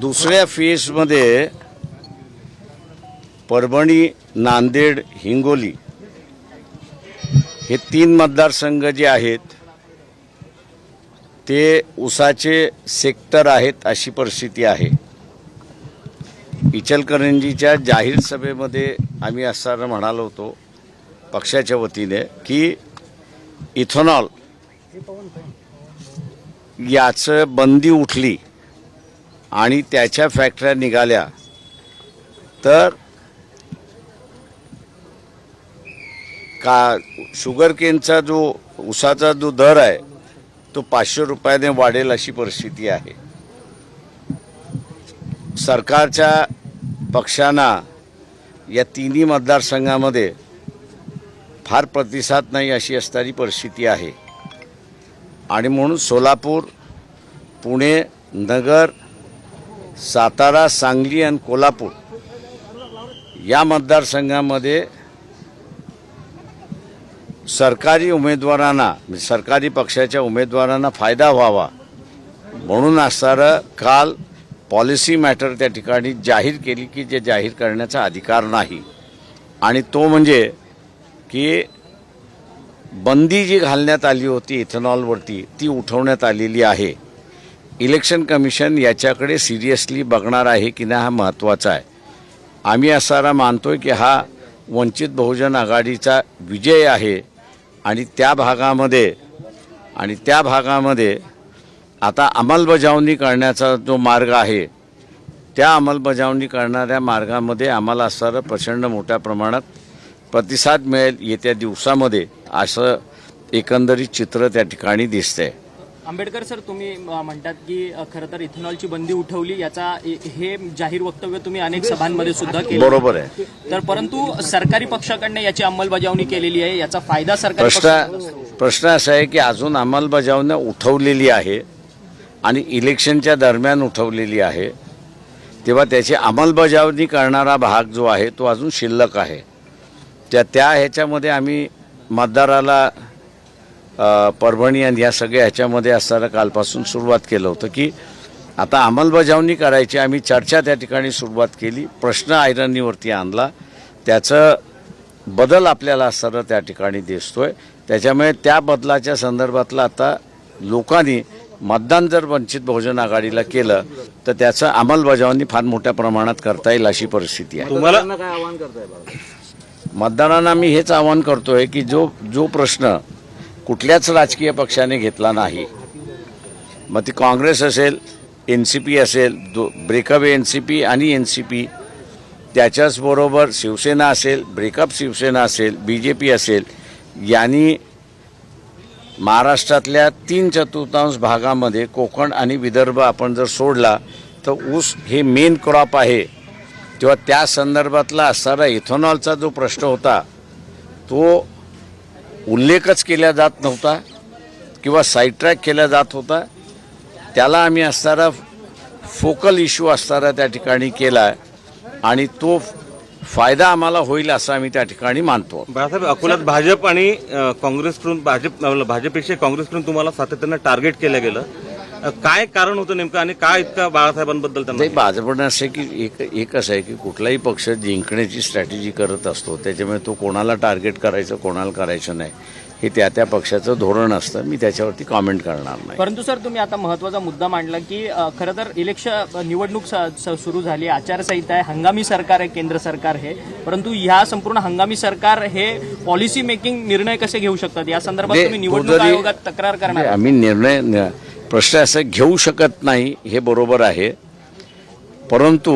दुसऱ्या फेजमध्ये परभणी नांदेड हिंगोली हे तीन मतदारसंघ जे आहेत ते उसाचे सेक्टर आहेत अशी परिस्थिती आहे. इचलकरंजीच्या जाहीर सभेमध्ये आम्ही असताना म्हणालो होतो पक्षाच्या वतीने की इथेनॉल याचं बंदी उठली. आणि त्याच्या फॅक्टऱ्या निघाल्या. तर का शुगर केनचा जो उसाचा जो दर आहे तो पाचशे रुपयाने वाढेल अशी परिस्थिती आहे. सरकारच्या पक्षांना या तिन्ही मतदारसंघामध्ये फार प्रतिसाद नाही अशी असणारी परिस्थिती आहे. आणि म्हणून सोलापूर पुणे नगर सातारा सांगली आणि कोल्हापूर या मतदारसंघामध्ये सरकारी उमेदवारांना म्हणजे सरकारी पक्षाच्या उमेदवारांना फायदा व्हावा म्हणून असणारं काल पॉलिसी मॅटर त्या ठिकाणी जाहीर केली की जे जाहीर करण्याचा अधिकार नाही. आणि तो म्हणजे की बंदी जी घालण्यात आली होती इथेनॉलवरती ती उठवण्यात आलेली आहे. इलेक्शन कमिशन याच्याकडे सिरियसली बघणार आहे की नाही हा महत्त्वाचा आहे. आम्ही असारा आहे की हा वंचित बहुजन आघाडीचा विजय आहे आणि त्या भागामध्ये आणि त्या भागामध्ये आता अंमलबजावणी करण्याचा जो मार्ग आहे त्या अंमलबजावणी करणाऱ्या मार्गामध्ये आम्हाला असणारं प्रचंड मोठ्या प्रमाणात प्रतिसाद मिळेल येत्या दिवसामध्ये असं एकंदरीत चित्र त्या ठिकाणी दिसतंय. आंबेडकर सर तुम्ही म्हणतात की खरं तर इथेनॉलची बंदी उठवली याचा हे- हे जाहीर वक्तव्य तुम्ही अनेक सभांमध्ये सुद्धा केलं. बरोबर आहे. तर परंतु सरकारी पक्षाकडनं याची अंमलबजावणी केलेली आहे याचा फायदा सरकारी प्रश्न असा आहे की अजून अंमलबजावणी उठवलेली आहे आणि इलेक्शनच्या दरम्यान उठवलेली आहे. तेव्हा त्याची अंमलबजावणी करणारा भाग जो आहे तो अजून शिल्लक आहे. त्या त्या ह्याच्यामध्ये आम्ही मतदाराला परभणी आणि या सगळ्या ह्याच्यामध्ये असताना कालपासून सुरुवात केलं होतं की आता अंमलबजावणी करायची. आम्ही चर्चा त्या ठिकाणी सुरुवात केली. प्रश्न आयरनीवरती आणला. त्याचं बदल आपल्याला असताना त्या ठिकाणी दिसतोय. त्याच्यामुळे त्या बदलाच्या संदर्भातलं आता लोकांनी मतदान जर वंचित बहुजन आघाडीला केलं तर त्याचं अंमलबजावणी फार मोठ्या प्रमाणात करता येईल अशी परिस्थिती आहे. तुम्हाला मतदारांना मी हेच आवाहन करतोय की जो जो प्रश्न कुठल्याच राजकीय पक्षाने घेतला नाही. मग ती काँग्रेस असेल एन सी पी असेल दो ब्रेकअप एन सी पी आणि एन सी पी त्याच्याचबरोबर शिवसेना असेल ब्रेकअप शिवसेना असेल बी जे पी असेल यांनी महाराष्ट्रातल्या तीन चतुर्थांश भागामध्ये कोकण आणि विदर्भ आपण जर सोडला तर ऊस हे मेन क्रॉप आहे. तेव्हा त्या संदर्भातला असणारा इथेनॉलचा जो प्रश्न होता तो उल्लेखच केला जात नव्हता किंवा साईडट्रॅक केला जात होता. त्याला आम्ही असणारा फोकल इश्यू असणारा त्या ठिकाणी केला आणि तो फायदा आम्हाला होईल असं आम्ही त्या ठिकाणी मानतो. बाळासाहेब अकोल्यात भाजप आणि काँग्रेसकडून भाजप भाजपपेक्षा काँग्रेसकडून तुम्हाला सातत्यानं टार्गेट केलं गेलं. काय कारण होतं नेमकं आणि काय इतका बाळासाहेबांबद्दल त्यांना? भाजपनं असं की एक एक असं आहे की कुठलाही पक्ष जिंकण्याची स्ट्रॅटेजी करत असतो त्याच्यामुळे तो कोणाला टार्गेट करायचं कोणाला करायचं नाही. हे त्या त्या पक्षाचं धोरण असतं मी त्याच्यावरती कॉमेंट करणार नाही. परंतु सर तुम्ही आता महत्त्वाचा मुद्दा मांडला की खरं तर इलेक्शन निवडणूक सुरू झाली आचारसंहिता आहे हंगामी सरकार आहे केंद्र सरकार हे. परंतु ह्या संपूर्ण हंगामी सरकार हे पॉलिसी मेकिंग निर्णय कसे घेऊ शकतात? या संदर्भात तुम्ही निवडणूक आयोगात तक्रार करणार? आम्ही निर्णय प्रश्न असं घेऊ शकत नाही हे बरोबर आहे. परंतु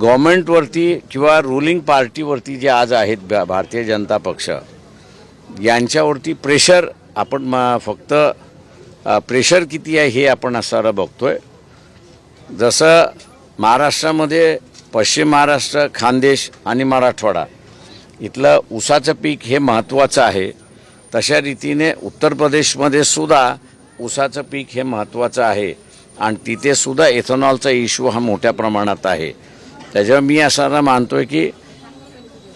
गव्हर्मेंटवरती किंवा रुलिंग पार्टीवरती जे आज आहेत भारतीय जनता पक्ष यांच्यावरती प्रेशर आपण म- फक्त प्रेशर किती आहे हे आपण असणारं आहे जसं महाराष्ट्रामध्ये पश्चिम महाराष्ट्र खानदेश आणि मराठवाडा इथलं ऊसाचं पीक हे महत्त्वाचं आहे. तशा रीतीने उत्तर प्रदेशमध्ये सुद्धा ऊसाचं पीक हे महत्त्वाचं आहे आणि तिथेसुद्धा इथेनॉलचा इश्यू हा मोठ्या प्रमाणात आहे. त्याच्यामुळे मी असा आहे की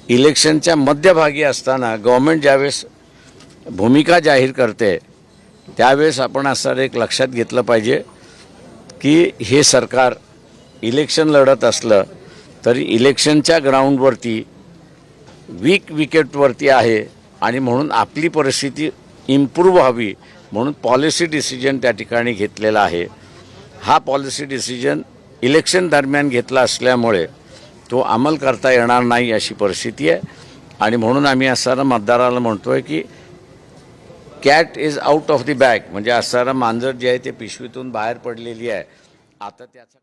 इलेक्शनच्या मध्यभागी असताना गव्हर्मेंट ज्यावेळेस भूमिका जाहीर करते त्यावेळेस आपण असं एक लक्षात घेतलं पाहिजे की हे सरकार इलेक्शन लढत असलं तरी इलेक्शनच्या ग्राउंडवरती वीक विकेटवरती आहे आणि म्हणून आपली परिस्थिती इम्प्रूव्ह व्हावी म्हणून पॉलिसी डिसिजन त्या ठिकाणी घेतलेला आहे. हा पॉलिसी डिसिजन इलेक्शन दरम्यान घेतला असल्यामुळे तो अंमल करता येणार नाही अशी परिस्थिती आहे. आणि म्हणून आम्ही असताना मतदाराला म्हणतो आहे की cat is out of the bag. म्हणजे असणारं मांजर जे आहे ते पिशवीतून बाहेर पडलेली आहे. आता त्याचा